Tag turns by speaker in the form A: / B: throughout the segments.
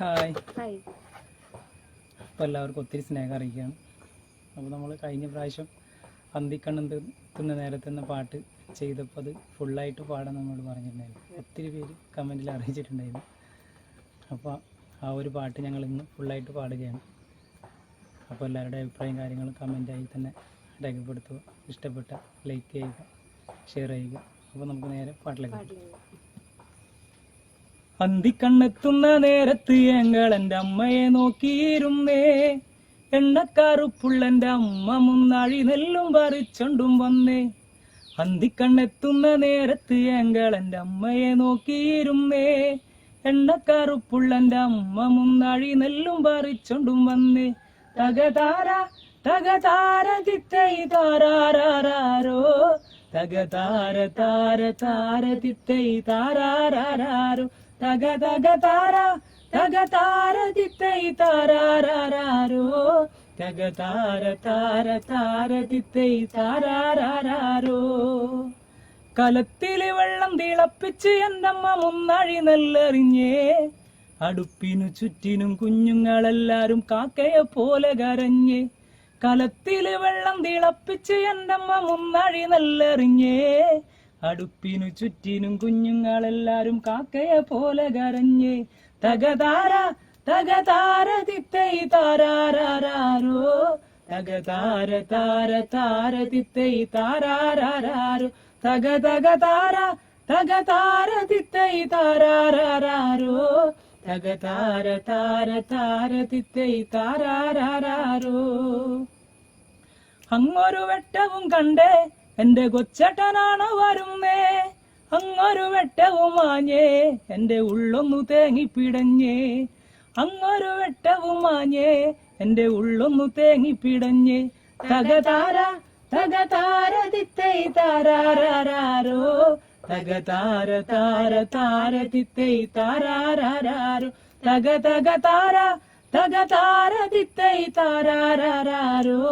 A: Hi. അപ്പോൾ എല്ലാവർക്കും ഒത്തിരി സ്നേഹം അറിയിക്കുകയാണ്. അപ്പോൾ നമ്മൾ കഴിഞ്ഞ പ്രാവശ്യം അന്തിക്കണ്ണം തിന്ന നേരത്തെ എന്ന പാട്ട് ചെയ്തപ്പോൾ അത് ഫുള്ളായിട്ട് പാടാൻ നമ്മളോട് പറഞ്ഞിട്ടുണ്ടായിരുന്നു. ഒത്തിരി പേര് കമന്റിൽ അറിയിച്ചിട്ടുണ്ടായിരുന്നു. അപ്പോൾ ആ ഒരു പാട്ട് ഞങ്ങൾ ഇന്ന് ഫുള്ളായിട്ട് പാടുകയാണ്. അപ്പോൾ എല്ലാവരുടെ അഭിപ്രായം കാര്യങ്ങളും കമന്റായി തന്നെ രേഖപ്പെടുത്തുക. ഇഷ്ടപ്പെട്ട ലൈക്ക് ചെയ്യുക ഷെയർ ചെയ്യുക. അപ്പോൾ നമുക്ക് നേരെ പാട്ടിലേക്ക് അന്തിക്കണ്ണെത്തുന്ന നേരത്ത് ഞങ്ങൾ എന്റെ അമ്മയെ നോക്കിയിരുന്നേ. എണ്ണക്കാറുപ്പുള്ളന്റെ അമ്മ മുന്നാഴി നെല്ലും പറിച്ചൊണ്ടും വന്നേ. അന്തിക്കണ്ണെത്തുന്ന നേരത്ത് ഞങ്ങൾ എന്റെ അമ്മയെ നോക്കിയിരുന്നേ. എണ്ണക്കാറുപ്പുള്ളന്റെ അമ്മ മുന്നാഴി നെല്ലും പറിച്ചൊണ്ടും വന്നേ. തകതാര തകതാര തിത്തൈ താരാരാരോ തകതാര താര താര തിത്തൈ താരാരാരോ തക തക താര തക താര തിത്തൈ തക താര താര താര തിത്തൈ കലത്തിലെ വെള്ളം തിളപ്പിച്ച് എന്തമ്മ മുന്നഴി നല്ലറിഞ്ഞേ. അടുപ്പിനു ചുറ്റിനും കുഞ്ഞുങ്ങളെല്ലാരും കാക്കയെ പോലെ കരഞ്ഞേ. കലത്തിലെ വെള്ളം തിളപ്പിച്ച് എന്തമ്മ മുന്നഴി നെല്ലെറിഞ്ഞേ. അടുപ്പിനു ചുറ്റിനും കുഞ്ഞുങ്ങളെല്ലാരും കാക്കയെ പോലെ കരഞ്ഞേ തകതാര തകതാര തിത്തൈ താരാരാരോ തകതാര താര താര തിത്തൈ താരാരാരോ തക തക താര തക താര തിത്തൈ താരാരാരോ തക താര താര താര തിത്തൈ താരാരാരോ അങ്ങൊരു വെട്ടവും കണ്ടേ എന്റെ കൊച്ചട്ടനാണ് വരുന്നേ. അങ്ങൊരു വെട്ടവുമാഞ്ഞേ എന്റെ ഉള്ളൊന്നു തേങ്ങിപ്പിടഞ്ഞേ. അങ്ങൊരു വെട്ടവുമാഞ്ഞേ എന്റെ ഉള്ളൊന്നു തേങ്ങിപ്പിടഞ്ഞേ. തകതാര തകതാര തിത്തൈ താരാരാരോ തകതാര താര താര തിത്തൈ താരാരാരോ തക തക താര തകതാര തിത്തൈ താരാരാരോ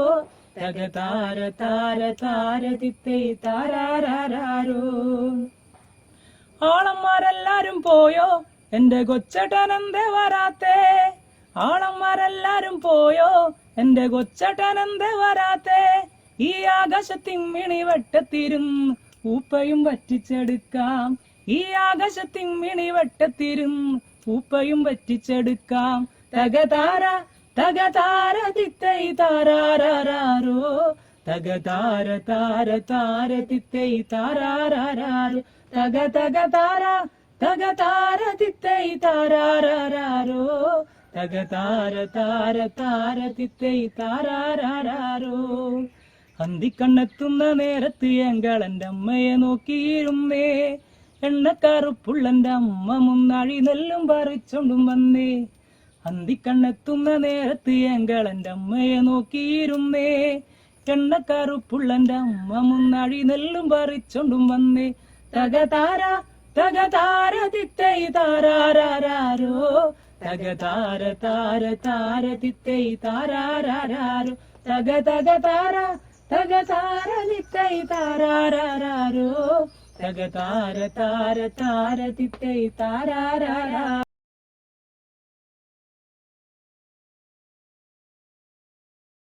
A: തക താര താര താര തിത്തൈ താരാരാരോ ആളന്മാരെല്ലാരും പോയോ? എന്റെ കൊച്ചട്ടൻ വരാത്തേ? ആളന്മാരെല്ലാരും പോയോ? എന്റെ കൊച്ചട്ടൻ വരാത്തേ? ഈ ആകാശത്തിമ്മിണി വെട്ടത്തിരുന്ന് ഊപ്പയും വറ്റിച്ചെടുക്കാം. ഈ ആകാശത്തിമ്മിണി വെട്ടത്തിരുന്ന് ഊപ്പയും വറ്റിച്ചെടുക്കാം. തകതാര തകതാര തിത്തൈ താരാരാരോ തകതാര താര താര തിത്തൈ താരാരാരോ തക തക താര തക താര തിത്തൈ താരാരാരോ തക താര താര താര തിത്തൈ താരാരാരോ അന്തിക്കണ്ണെത്തുന്ന നേരത്ത് ഞങ്ങൾ എന്റെ അമ്മയെ നോക്കിയിരുന്നേ. എണ്ണക്കാറുപ്പുള്ളന്റെ അമ്മ മുന്നാഴി നെല്ലും പറിച്ചോണ്ടും വന്നേ. അന്തിക്കണ്ണെത്തുന്ന നേരത്ത് എന്റെ അമ്മയെ നോക്കിയിരുന്നേ. എണ്ണക്കറുപ്പുള്ളന്റെ അമ്മ മുന്നാഴി നെല്ലും പറിച്ചോണ്ടും വന്നേ. തകതാര തകതാര തിത്തൈ താരാരാരോ തകതാര താര താര തിത്തൈ താരാരാരോ തക തക താര തക താര തിത്തൈ താരാരാരോ തക താര താര തിത്തൈ താരാരാ